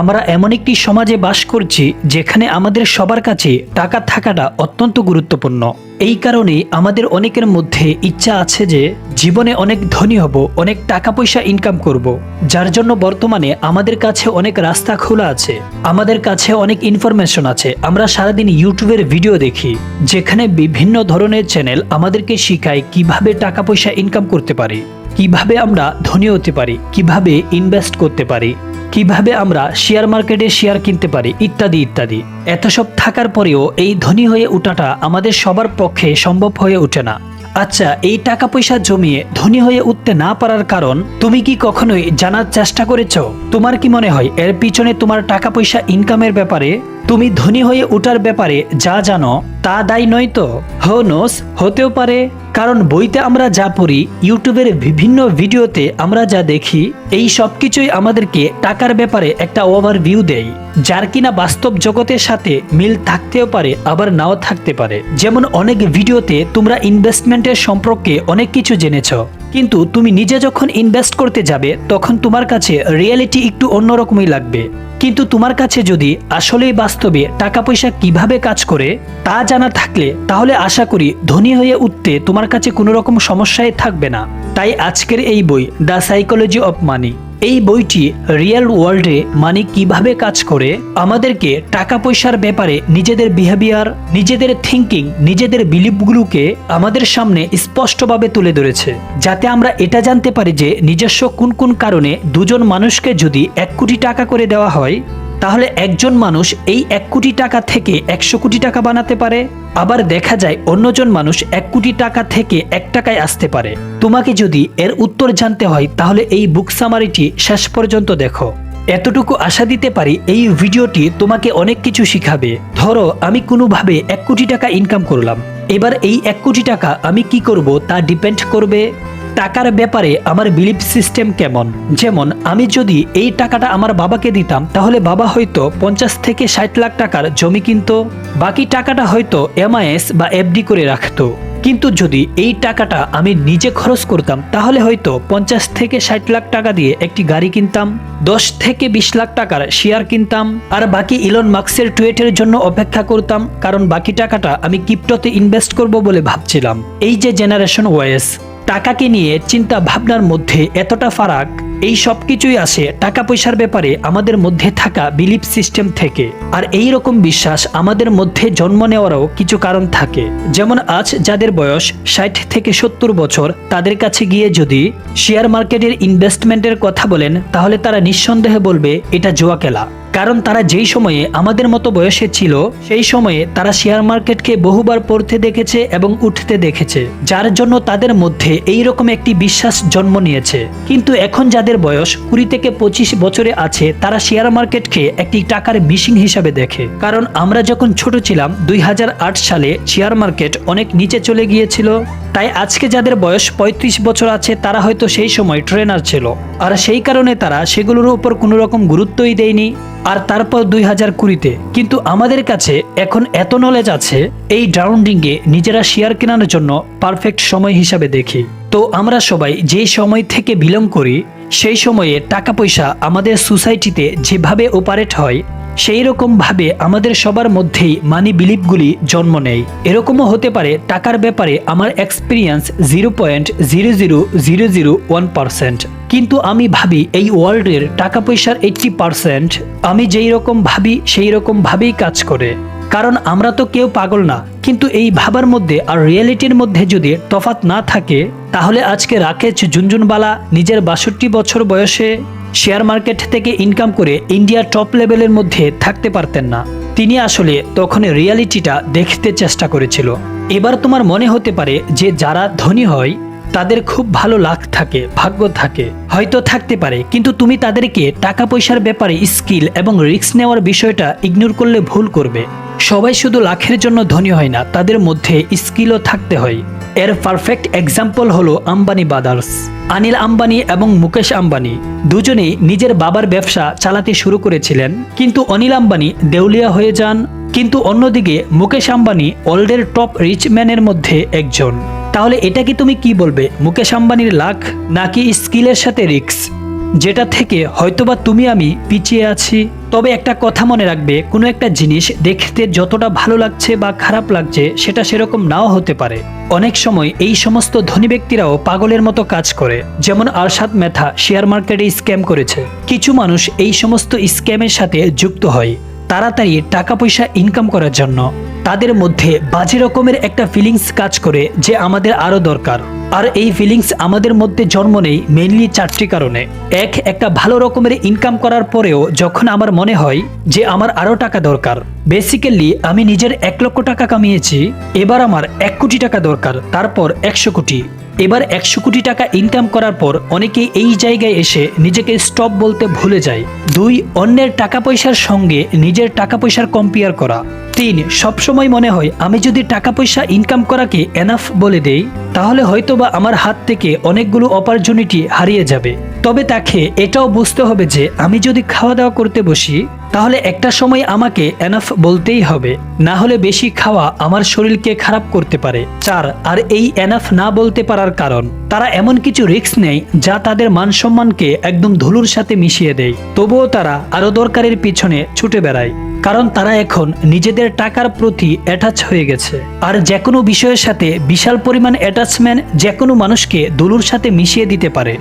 আমরা এমন একটি সমাজে বাস করছি যেখানে আমাদের সবার কাছে টাকা থাকাটা অত্যন্ত গুরুত্বপূর্ণ। এই কারণে আমাদের অনেকের মধ্যে ইচ্ছা আছে যে জীবনে অনেক ধনী হব, অনেক টাকা পয়সা ইনকাম করব। যার জন্য বর্তমানে আমাদের কাছে অনেক রাস্তা খোলা আছে, আমাদের কাছে অনেক ইনফরমেশন আছে। আমরা সারাদিন ইউটিউবের ভিডিও দেখি, যেখানে বিভিন্ন ধরনের চ্যানেল আমাদেরকে শিখায় কীভাবে টাকা পয়সা ইনকাম করতে পারি, কীভাবে আমরা ধনী হতে পারি, কীভাবে ইনভেস্ট করতে পারি। কীভাবে আমরা শেয়ার মার্কেটে শেয়ার কিনতে পারি, ইত্যাদি ইত্যাদি। এত সব থাকার পরেও এই ধনী হয়ে উঠাটা আমাদের সবার পক্ষে সম্ভব হয়ে ওঠে না। আচ্ছা এই টাকা পয়সা জমিয়ে ধনী হয়ে উঠতে না পারার কারণ তুমি কি কখনোই জানার চেষ্টা করেছ? তোমার কি মনে হয় এর পিছনে তোমার টাকা পয়সা ইনকামের ব্যাপারে? তুমি ধনী হয়ে ওঠার ব্যাপারে যা জানো তা দায়ী নয় তো? হো নোস, হতেও পারে। কারণ বইতে আমরা যা পড়ি, ইউটিউবের বিভিন্ন ভিডিওতে আমরা যা দেখি, এই সব কিছুই আমাদেরকে টাকার ব্যাপারে একটা ওভারভিউ দেয়, যার কিনা বাস্তব জগতের সাথে মিল থাকতেও পারে, আবার নাও থাকতে পারে। যেমন অনেক ভিডিওতে তোমরা ইনভেস্টমেন্টের সম্পর্কে অনেক কিছু জেনেছ, কিন্তু তুমি নিজে যখন ইনভেস্ট করতে যাবে, তখন তোমার কাছে রিয়েলিটি একটু অন্যরকমই লাগবে। কিন্তু তোমার কাছে যদি আসলেই বাস্তবে টাকা পয়সা কীভাবে কাজ করে তা জানা থাকলে তাহলে আশা করি ধনী হয়ে উঠতে তোমার কাছে কোনো রকম সমস্যায় থাকবে না। তাই আজকের এই বই দ্য সাইকোলজি অফ মানি এই বইটি রিয়েল ওয়ার্ল্ডে মানে কীভাবে কাজ করে? আমাদেরকে টাকা পয়সার ব্যাপারে নিজেদের বিহেভিয়ার নিজেদের থিঙ্কিং নিজেদের বিলিপগুলোকে আমাদের সামনে স্পষ্টভাবে তুলে ধরেছে। যাতে আমরা এটা জানতে পারি যে নিজস্ব কোন কোন কারণে দুজন মানুষকে যদি এক কোটি টাকা করে দেওয়া হয় তাহলে একজন মানুষ এই এক কোটি টাকা থেকে একশো কোটি টাকা বানাতে পারে? আবার দেখা যায় অন্যজন মানুষ এক কোটি টাকা থেকে এক টাকায় আসতে পারে। তোমাকে যদি এর উত্তর জানতে হয়, তাহলে এই বুক সামারিটি শেষ পর্যন্ত দেখো। এতটুকু আশা দিতে পারি এই ভিডিওটি তোমাকে অনেক কিছু শিখাবে। ধরো, আমি কোনোভাবে এক কোটি টাকা ইনকাম করলাম। এবার এই এক কোটি টাকা আমি কি করব তা ডিপেন্ড করবে? টাকার ব্যাপারে আমার বিলিফ সিস্টেম কেমন? যেমন, আমি যদি এই টাকাটা আমার বাবাকে দিতাম, তাহলে বাবা হয়তো পঞ্চাশ থেকে ষাট লাখ টাকার জমি কিনতো, বাকি টাকাটা হয়তো এমআইএস বা এফডি করে রাখতো। কিন্তু যদি এই টাকাটা আমি নিজে খরচ করতাম, তাহলে হয়তো পঞ্চাশ থেকে ষাট লাখ টাকা দিয়ে একটি গাড়ি কিনতাম, দশ থেকে বিশ লাখ টাকার শেয়ার কিনতাম, আর বাকি ইলন মার্কসের টুয়েটের জন্য অপেক্ষা করতাম, কারণ বাকি টাকাটা আমি কিপ্টোতে ইনভেস্ট করব বলে ভাবছিলাম। এই যে জেনারেশন ওয়েস টাকাকে নিয়ে চিন্তা ভাবনার মধ্যে এতটা ফারাক, এই সব কিছুই আসে টাকা পয়সার ব্যাপারে আমাদের মধ্যে থাকা বিলিফ সিস্টেম থেকে। আর এই রকম বিশ্বাস আমাদের মধ্যে জন্ম নেওয়ারও কিছু কারণ থাকে। যেমন আজ যাদের বয়স ষাট থেকে সত্তর বছর, তাদের কাছে গিয়ে যদি শেয়ার মার্কেটের ইনভেস্টমেন্টের কথা বলেন, তাহলে তারা নিঃসন্দেহে বলবে, এটা জুয়া খেলা। কারণ তারা যেই সময়ে আমাদের মতো বয়সে ছিল, সেই সময়ে তারা শেয়ার মার্কেটকে বহুবার পড়তে দেখেছে এবং উঠতে দেখেছে, যার জন্য তাদের মধ্যে এই রকম একটি বিশ্বাস জন্ম নিয়েছে। কিন্তু এখন যাদের বয়স কুড়ি থেকে পঁচিশ বছরে আছে, তারা শেয়ার মার্কেটকে একটি টাকার মিশিং হিসাবে দেখে। কারণ আমরা যখন ছোট ছিলাম, দুই হাজার আট সালে শেয়ার মার্কেট অনেক নিচে চলে গিয়েছিল। তাই আজকে যাদের বয়স ৩৫ বছর আছে, তারা হয়তো সেই সময় ট্রেনার ছিল। আর সেই কারণে তারা সেগুলোর উপর কোনো রকম গুরুত্বই দেয়নি। আর তারপর দুই হাজার কুড়িতে। কিন্তু আমাদের কাছে এখন এত নলেজ আছে, এই ড্রাউন্ডিংয়ে নিজেরা শেয়ার কেনার জন্য পারফেক্ট সময় হিসাবে দেখি। তো আমরা সবাই যে সময় থেকে বিলং করি, সেই সময়ে টাকা পয়সা আমাদের সোসাইটিতে যেভাবে অপারেট হয় সেই রকম ভাবে আমাদের সবার মধ্যেই মানি বিলিপগুলি জন্ম নেয়। এরকমও হতে পারে টাকার ব্যাপারে আমার experience zero point zero zero zero zero one percent কিন্তু আমি ভাবি এই ওয়ার্ল্ডের টাকা পয়সার এইটটি পার্সেন্ট আমি যেই রকম ভাবি সেই রকম ভাবেই কাজ করে। কারণ আমরা তো কেউ পাগল না, কিন্তু এই ভাবার মধ্যে আর রিয়েলিটির মধ্যে যদি তফাত না থাকে, তাহলে আজকে রাকেশ জুনজুনবালা নিজের বাষট্টি বছর বয়সে শেয়ার মার্কেট থেকে ইনকাম করে ইন্ডিয়ার টপ লেভেলের মধ্যে থাকতে পারতেন না। তিনি আসলে তখন রিয়ালিটিটা দেখতে চেষ্টা করেছিল। এবার তোমার মনে হতে পারে যে যারা ধনী হয়, তাদের খুব ভালো লাক থাকে, ভাগ্য থাকে, হয়তো থাকতে পারে, কিন্তু তুমি তাদেরকে টাকা পয়সার ব্যাপারে স্কিল এবং রিস্ক নেওয়ার বিষয়টা ইগনোর করলে ভুল করবে। সবাই শুধু লাখের জন্য ধনী হয় না, তাদের মধ্যে স্কিলও থাকতে হয়। এর পারফেক্ট এক্সাম্পল হলো আম্বানি ব্রাদার্স আনিল আম্বানি এবং মুকেশ আম্বানি। দুজনেই নিজের বাবার ব্যবসা চালাতে শুরু করেছিলেন। কিন্তু অনিল আম্বানি দেউলিয়া হয়ে যান, কিন্তু অন্যদিকে মুকেশ আম্বানি ওয়ার্ল্ডের টপ রিচ ম্যানের মধ্যে একজন। তাহলে এটা কি তুমি কি বলবে? মুকেশ আম্বানির লাখ নাকি স্কিলের সাথে রিক্স যেটা থেকে হয়তোবা তুমি আমি পিছিয়ে আছি, তবে একটা কথা মনে রাখবে, কোনো একটা জিনিস দেখতে যতটা ভালো লাগছে বা খারাপ লাগছে, সেটা সেরকম নাও হতে পারে। অনেক সময় এই সমস্ত ধনী ব্যক্তিরাও পাগলের মতো কাজ করে, যেমন আরশাদ মেথা শেয়ার মার্কেটে স্ক্যাম করেছে। কিছু মানুষ এই সমস্ত স্ক্যামের সাথে যুক্ত হয়, তাড়াতাড়ি টাকা পয়সা ইনকাম করার জন্য। তাদের মধ্যে বাজে রকমের একটা ফিলিংস কাজ করে, যে আমাদের আরও দরকার। আর এই ফিলিংস আমাদের মধ্যে জন্ম নেই মেনলি চারটি কারণে। এক, একটা ভালো রকমের ইনকাম করার পরেও যখন আমার মনে হয় যে আমার আরও টাকা দরকার বেসিক্যালি আমি নিজের এক লক্ষ টাকা কামিয়েছি, এবার আমার এক কোটি টাকা দরকার, তারপর একশো কোটি। এবার একশো কোটি টাকা ইনকাম করার পর অনেকেই এই জায়গায় এসে নিজেকে স্টপ বলতে ভুলে যায়। দুই, অন্যের টাকা পয়সার সঙ্গে নিজের টাকা পয়সার কম্পেয়ার করা। তিন, সবসময় মনে হয় আমি যদি টাকা পয়সা ইনকাম করাকে এনাফ বলে দেই, তাহলে হয়তোবা আমার হাত থেকে অনেকগুলো অপরচুনিটি হারিয়ে যাবে। তবে তাকে এটাও বুঝতে হবে যে আমি যদি খাওয়া দাওয়া করতে বসি তাহলে একটা সময় আমাকে এনাফ বলতেই হবে, না হলে বেশি খাওয়া আমার শরীরকে খারাপ করতে পারে। চার, আর এই এনাফ না বলতে পারার কারণ, তারা এমন কিছু রিস্ক নেয় যা তাদের মান সম্মানকে একদম ধুলুর সাথে মিশিয়ে দেয়। তবুও তারা আরও দরকারের পিছনে ছুটে বেড়ায়, কারণ তারা এখন নিজেদের টাকার প্রতি অ্যাটাচ হয়ে গেছে। আর যে কোনো বিষয়ের সাথে বিশাল পরিমাণ অ্যাটাচমেন্ট যে কোনো মানুষকে দুলুর সাথে মিশিয়ে দিতে পারে।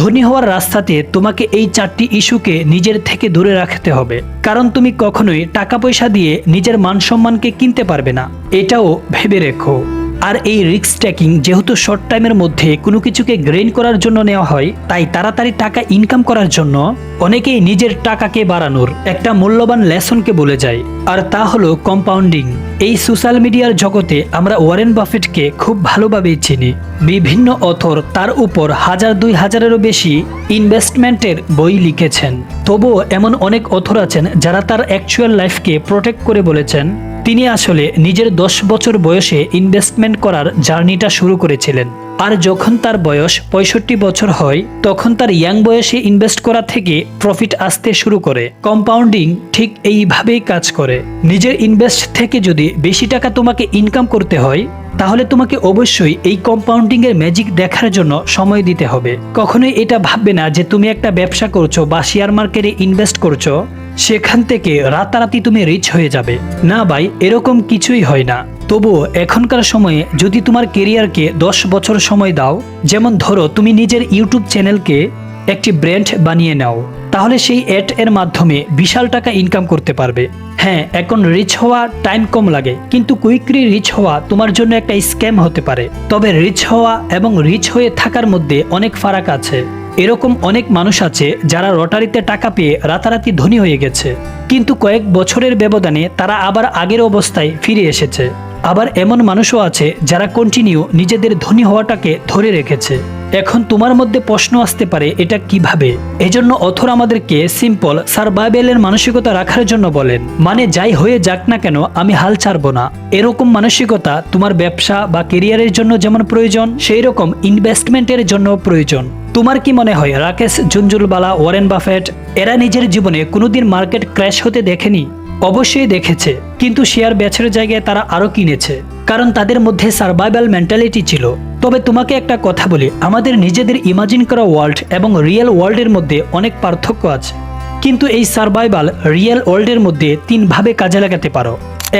ধনী হওয়ার রাস্তাতে তোমাকে এই চারটি ইস্যুকে নিজের থেকে দূরে রাখতে হবে। কারণ তুমি কখনোই টাকা পয়সা দিয়ে নিজের মান সম্মানকে কিনতে পারবে না। এটাও ভেবে রেখো। আর এই রিস্ক ট্যাকিং যেহেতু শর্ট টাইমের মধ্যে কোনো কিছুকে গ্রেন করার জন্য নেওয়া হয়, তাই তাড়াতাড়ি টাকা ইনকাম করার জন্য অনেকেই নিজের টাকাকে বাড়ানোর একটা মূল্যবান লেসনকে বলে যায়। আর তা হলো কম্পাউন্ডিং এই সোশ্যাল মিডিয়ার জগতে আমরা ওয়ারেন বাফেটকে খুব ভালোভাবেই চিনি। বিভিন্ন অথর তার উপর হাজার দুই হাজারেরও বেশি ইনভেস্টমেন্টের বই লিখেছেন। তবুও এমন অনেক অথর আছেন যারা তার অ্যাকচুয়াল লাইফকে প্রোটেক্ট করে বলেছেন। তিনি আসলে নিজের দশ বছর বয়সে ইনভেস্টমেন্ট করার জার্নিটা শুরু করেছিলেন। আর যখন তার বয়স পঁয়ষট্টি বছর হয়, তখন তার ইয়াং বয়সে ইনভেস্ট করা থেকে প্রফিট আসতে শুরু করে। কম্পাউন্ডিং ঠিক এইভাবেই কাজ করে। নিজের ইনভেস্ট থেকে যদি বেশি টাকা তোমাকে ইনকাম করতে হয়, তাহলে তোমাকে অবশ্যই এই কম্পাউন্ডিং এর ম্যাজিক দেখার জন্য সময় দিতে হবে। কখনোই এটা ভাববে না যে তুমি একটা ব্যবসা করছ বা শেয়ার মার্কেটে ইনভেস্ট করছ। সেখান থেকে রাতারাতি তুমি রিচ হয়ে যাবে। না ভাই, এরকম কিছুই হয় না। তবুও এখনকার সময়ে যদি তোমার কেরিয়ারকে দশ বছর সময় দাও, যেমন ধরো তুমি নিজের ইউটিউব চ্যানেলকে একটি ব্র্যান্ড বানিয়ে নাও, তাহলে সেই অ্যাড এর মাধ্যমে বিশাল টাকা ইনকাম করতে পারবে। হ্যাঁ এখন রিচ হওয়া টাইম কম লাগে, কিন্তু কুইকলি রিচ হওয়া তোমার জন্য একটা স্ক্যাম হতে পারে। তবে রিচ হওয়া এবং রিচ হয়ে থাকার মধ্যে অনেক ফারাক আছে। এরকম অনেক মানুষ আছে যারা রটারিতে টাকা পেয়ে রাতারাতি ধনী হয়ে গেছে। কিন্তু কয়েক বছরের ব্যবধানে তারা আবার আগের অবস্থায় ফিরে এসেছে। আবার এমন মানুষও আছে যারা কন্টিনিউ নিজেদের ধনী হওয়াটাকে ধরে রেখেছে। এখন তোমার মধ্যে প্রশ্ন আসতে পারে, এটা কীভাবে? এজন্য অথর আমাদেরকে সিম্পল সার্ভাইভেলের মানসিকতা রাখার জন্য বলেন। মানে যাই হয়ে যাক না কেন, আমি হাল ছাড়বো না। এরকম মানসিকতা তোমার ব্যবসা বা কেরিয়ারের জন্য যেমন প্রয়োজন সেই রকম ইনভেস্টমেন্টের জন্য প্রয়োজন। তোমার কি মনে হয়, রাকেশ জুঞ্জুলবালা ওয়ারেন বাফেট, এরা নিজের জীবনে কোনোদিন মার্কেট ক্র্যাশ হতে দেখেনি? অবশ্যই দেখেছে, কিন্তু শেয়ার বেচার জায়গায় তারা আরও কিনেছে, কারণ তাদের মধ্যে সার্ভাইভাল মেন্টালিটি ছিল। তবে তোমাকে একটা কথা বলি, আমাদের নিজেদের ইমাজিন করা ওয়ার্ল্ড এবং রিয়েল ওয়ার্ল্ডের মধ্যে অনেক পার্থক্য আছে। কিন্তু এই সার্ভাইভাল রিয়েল ওয়ার্ল্ডের মধ্যে তিনভাবে কাজে লাগাতে পারো।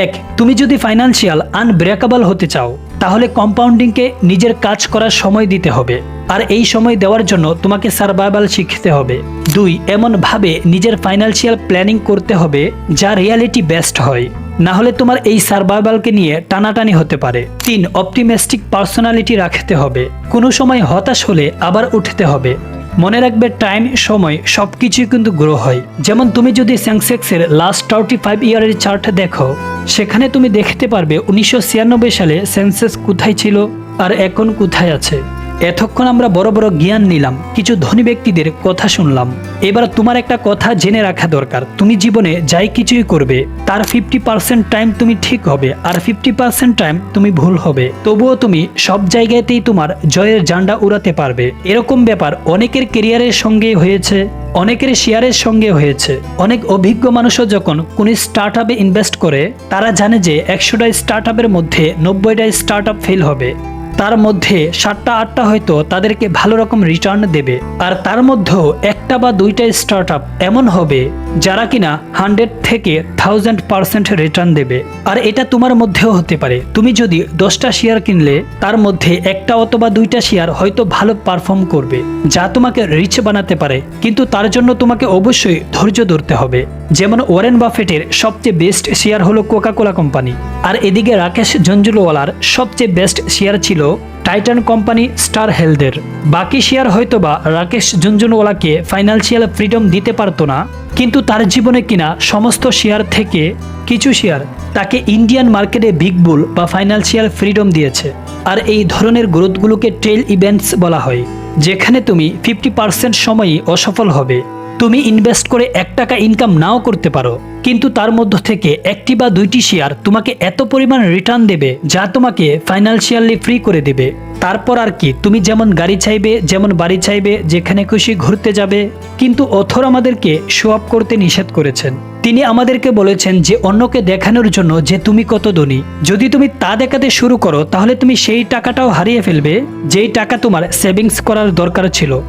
এক, তুমি যদি ফাইন্যান্সিয়াল আনব্রেকেবল হতে চাও, তাহলে কম্পাউন্ডিংকে নিজের কাজ করার সময় দিতে হবে। আর এই সময় দেওয়ার জন্য তোমাকে সার্ভাইভাল শিখতে হবে। দুই, এমনভাবে নিজের ফাইন্যান্সিয়াল প্ল্যানিং করতে হবে যা রিয়ালিটি বেস্ট হয়। না হলে তোমার এই সার্ভাইভালকে নিয়ে টানাটানি হতে পারে। তিন অপটিমিস্টিক পার্সোনালিটি রাখতে হবে। কোনো সময় হতাশ হলে আবার উঠতে হবে। মনে রাখবে টাইম সময় সব কিছুই কিন্তু গ্রো হয়। যেমন তুমি যদি সেন্সেক্সের লাস্ট থার্টি ফাইভ ইয়ারের চার্ট দেখো, সেখানে তুমি দেখতে পারবে উনিশশো ছিয়ানব্বই সালে সেন্সেস কোথায় ছিল আর এখন কোথায় আছে। এতক্ষণ আমরা বড় বড় জ্ঞান নিলাম, কিছু ধনী ব্যক্তিদের কথা শুনলাম। এবার তোমার একটা কথা জেনে রাখা দরকার, তুমি জীবনে যাই কিছুই করবে, তার ফিফটি পার্সেন্ট টাইম তুমি ঠিক হবে, আর ফিফটি পার্সেন্ট টাইম তুমি ভুল হবে। তবুও তুমি সব জায়গাতেই তোমার জয়ের জান্ডা উড়াতে পারবে। এরকম ব্যাপার অনেকের কেরিয়ারের সঙ্গে হয়েছে, অনেকের শেয়ারের সঙ্গে হয়েছে। অনেক অভিজ্ঞ মানুষও যখন কোন স্টার্ট ইনভেস্ট করে, তারা জানে যে একশোটা স্টার্ট মধ্যে নব্বইটা স্টার্ট ফেল হবে। তার মধ্যে সাতটা, আটটা হয়তো তাদেরকে ভালো রকম রিটার্ন দেবে। আর তার মধ্যেও একটা বা দুইটা স্টার্ট এমন হবে যারা কিনা হান্ড্রেড থেকে থাউজেন্ড পার্সেন্ট রিটার্ন দেবে। আর এটা তোমার মধ্যেও হতে পারে। তুমি যদি দশটা শেয়ার কিনলে, তার মধ্যে একটা অথবা দুইটা শেয়ার হয়তো ভালো পারফর্ম করবে, যা তোমাকে রিচ বানাতে পারে। কিন্তু তার জন্য তোমাকে অবশ্যই ধৈর্য ধরতে হবে। যেমন ওয়ারেন বাফেটের সবচেয়ে বেস্ট শেয়ার হলো কোকা কোলা কোম্পানি আর এদিকে রাকেশ জঞ্জুলওয়ালার সবচেয়ে বেস্ট শেয়ার ছিল টাইটান কোম্পানি স্টার হেলথের বাকি শেয়ার হয়তোবা রাকেশ জঞ্জুনওয়ালাকে ফাইন্যান্সিয়াল ফ্রিডম দিতে পারতো না, কিন্তু তার জীবনে কিনা সমস্ত শেয়ার থেকে কিছু শেয়ার তাকে ইন্ডিয়ান মার্কেটে বিগ বুল বা ফাইন্যান্সিয়াল ফ্রিডম দিয়েছে। আর এই ধরনের গ্রোথগুলোকে ট্রেল ইভেন্টস বলা হয়, যেখানে তুমি ফিফটি পার্সেন্ট সময়ই অসফল হবে। তুমি ইনভেস্ট করে এক টাকা ইনকাম নাও করতে পারো। কিন্তু তার মধ্য থেকে একটি বা দুইটি শেয়ার তোমাকে এত পরিমাণ রিটার্ন দেবে যা তোমাকে ফাইন্যান্সিয়ালি ফ্রি করে দেবে। তারপর আর কি, তুমি যেমন গাড়ি চাইবে, যেমন বাড়ি চাইবে, যেখানে খুশি ঘুরতে যাবে, কিন্তু অথর আমাদেরকে শো আপ করতে নিষেধ করেছেন। তিনি আমাদেরকে বলেছেন যে অন্যকে দেখানোর জন্য যে তুমি কত ধনী। যদি তুমি তা দেখাতে শুরু করো, তাহলে তুমি সেই টাকাটাও হারিয়ে ফেলবে, যেই টাকা তোমার সেভিংস করার দরকার ছিল।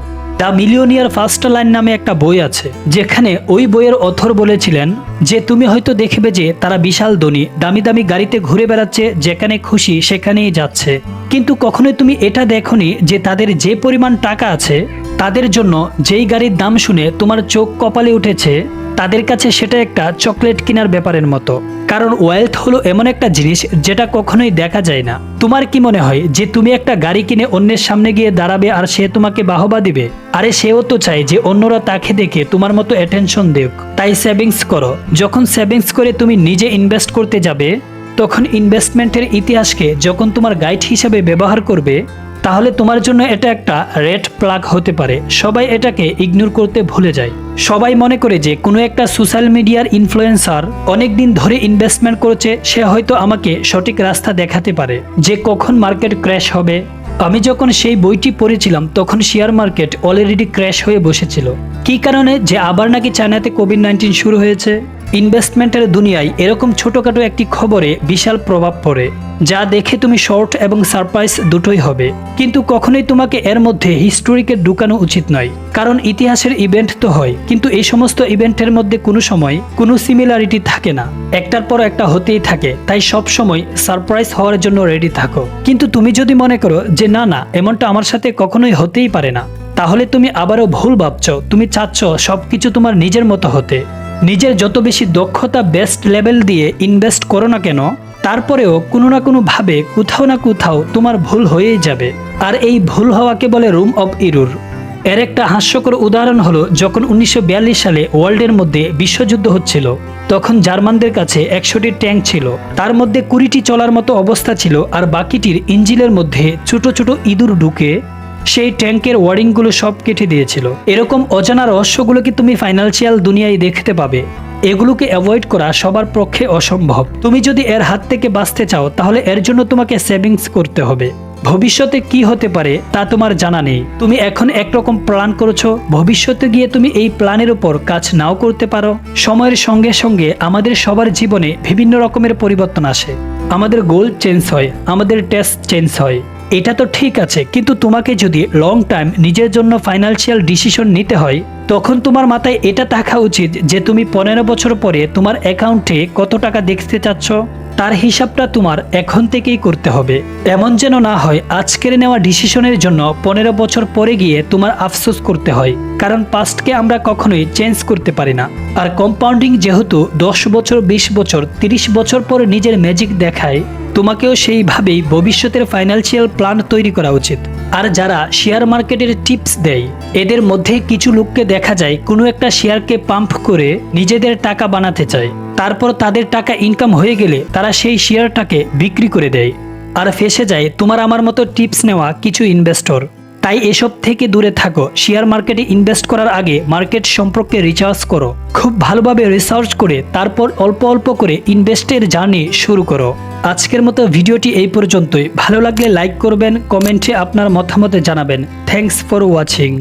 দ্য মিলিয়নিয়ার ফার্স্ট লাইন নামে একটা বই আছে, যেখানে ওই বইয়ের অথর বলেছিলেন যে, তুমি হয়তো দেখবে যে, তারা বিশাল ধনী দামি দামি গাড়িতে ঘুরে বেড়াচ্ছে, যেখানে খুশি সেখানেই যাচ্ছে। কিন্তু কখনোই তুমি এটা দেখনি যে, তাদের যে পরিমাণ টাকা আছে তাদের জন্য যেই গাড়ির দাম শুনে তোমার চোখ কপালে উঠেছে, তাদের কাছে সেটা একটা চকলেট কেনার ব্যাপারের মতো। কারণ ওয়েলথ হলো এমন একটা জিনিস যেটা কখনোই দেখা যায় না। তোমার কি মনে হয় যে তুমি একটা গাড়ি কিনে অন্যের সামনে গিয়ে দাঁড়াবে আর সে তোমাকে বাহবা দিবে? আরে সেও তো চায় যে অন্যরা তাকে দেখে তোমার মতো অ্যাটেনশন দেখ তাই সেভিংস করো। যখন সেভিংস করে তুমি নিজে ইনভেস্ট করতে যাবে, তখন ইনভেস্টমেন্টের ইতিহাসকে যখন তোমার গাইড হিসাবে ব্যবহার করবে তাহলে তোমার জন্য এটা একটা রেড প্লাগ হতে পারে। সবাই এটাকে ইগনোর করতে ভুলে যায়। সবাই মনে করে যে কোনো একটা সোশ্যাল মিডিয়ার ইনফ্লুয়েন্সার অনেক দিন ধরে ইনভেস্টমেন্ট করেছে, সে হয়তো আমাকে সঠিক রাস্তা দেখাতে পারে। যে কখন মার্কেট ক্র্যাশ হবে? আমি যখন সেই বইটি পড়েছিলাম, তখন শেয়ার মার্কেট অলরেডি ক্র্যাশ হয়ে বসেছিল। কী কারণে? যে আবার নাকি চায়নাতে কোভিড নাইন্টিন শুরু হয়েছে? ইনভেস্টমেন্টের দুনিয়ায় এরকম ছোটোখাটো একটি খবরে বিশাল প্রভাব পড়ে, যা দেখে তুমি শর্ট এবং সারপ্রাইজ দুটোই হবে। কিন্তু কখনোই তোমাকে এর মধ্যে হিস্টোরিকে ঢুকানো উচিত নয়, কারণ ইতিহাসের ইভেন্ট তো হয়, কিন্তু এই সমস্ত ইভেন্টের মধ্যে কোনো সময় কোনো সিমিলারিটি থাকে না। একটার পর একটা হতেই থাকে, তাই সব সময় সারপ্রাইজ হওয়ার জন্য রেডি থাকো। কিন্তু তুমি যদি মনে করো যে না না, এমনটা আমার সাথে কখনোই হতেই পারে না, তাহলে তুমি আবারও ভুল ভাবছ, তুমি চাচ্ছ সবকিছু তোমার নিজের মতো হতে। নিজের যত বেশি দক্ষতা বেস্ট লেভেল দিয়ে ইনভেস্ট করো না কেন, তারপরেও কোনো না কোনো ভাবে কোথাও না কোথাও তোমার ভুল হয়েই যাবে। আর এই ভুল হওয়াকে বলে রুম অব ইরুর এর একটা হাস্যকর উদাহরণ হলো যখন উনিশশো বিয়াল্লিশ সালে ওয়ার্ল্ডের মধ্যে বিশ্বযুদ্ধ হচ্ছিল, তখন জার্মানদের কাছে একশোটি ট্যাঙ্ক ছিল। তার মধ্যে কুড়িটি চলার মতো অবস্থা ছিল আর বাকিটির ইঞ্জিনের মধ্যে ছোট ছোট ইঁদুর ঢুকে সেই ট্যাঙ্কের ওয়ারিংগুলো সব কেটে দিয়েছিল। এরকম অজানা রহস্যগুলোকে তুমি ফাইন্যান্সিয়াল দুনিয়ায় দেখতে পাবে? এগুলোকে অ্যাভয়েড করা সবার পক্ষে অসম্ভব। তুমি যদি এর হাত থেকে বাঁচতে চাও, তাহলে এর জন্য তোমাকে সেভিংস করতে হবে। ভবিষ্যতে কি হতে পারে, তা তোমার জানা নেই। তুমি এখন একরকম প্ল্যান করেছ। ভবিষ্যতে গিয়ে তুমি এই প্ল্যানের উপর কাজ নাও করতে পারো। সময়ের সঙ্গে সঙ্গে আমাদের সবার জীবনে বিভিন্ন রকমের পরিবর্তন আসে। আমাদের গোল চেঞ্জ হয়, আমাদের টেস্ট চেঞ্জ হয়। এটা তো ঠিক আছে, কিন্তু তোমাকে যদি লং টাইম নিজের জন্য ফাইন্যান্সিয়াল ডিসিশন নিতে হয়, তখন তোমার মাথায় এটা থাকা উচিত যে তুমি পনেরো বছর পরে তোমার অ্যাকাউন্টে কত টাকা দেখতে চাচ্ছ। তার হিসাবটা তোমার এখন থেকেই করতে হবে। এমন যেন না হয় আজকের নেওয়া ডিসিশনের জন্য পনেরো বছর পরে গিয়ে তোমার আফসোস করতে হয়, কারণ পাস্টকে আমরা কখনোই চেঞ্জ করতে পারি না। আর কম্পাউন্ডিং যেহেতু দশ বছর, বিশ বছর, তিরিশ বছর পরে নিজের ম্যাজিক দেখায়, তোমাকেও সেইভাবেই ভবিষ্যতের ফাইন্যান্সিয়াল প্ল্যান তৈরি করা উচিত। আর যারা শেয়ার মার্কেটের টিপস দেয়, এদের মধ্যে কিছু লোককে দেখা যায় কোনো একটা শেয়ারকে পাম্প করে নিজেদের টাকা বানাতে চায়। তারপর তাদের টাকা ইনকাম হয়ে গেলে তারা সেই শেয়ারটাকে বিক্রি করে দেয়। আর ফেসে যায়, তোমার আমার মতো টিপস নেওয়া কিছু ইনভেস্টর তাই এসব থেকে দূরে থাকো। শেয়ার মার্কেটে ইনভেস্ট করার আগে মার্কেট সম্পর্কে রিসার্চ করো। খুব ভালোভাবে রিসার্চ করে তারপর অল্প অল্প করে ইনভেস্টের জার্নি শুরু করো। আজকের মতো ভিডিওটি এই পর্যন্তই। ভালো লাগলে লাইক করবেন কমেন্টে আপনার মতামত জানাবেন। Thanks for watching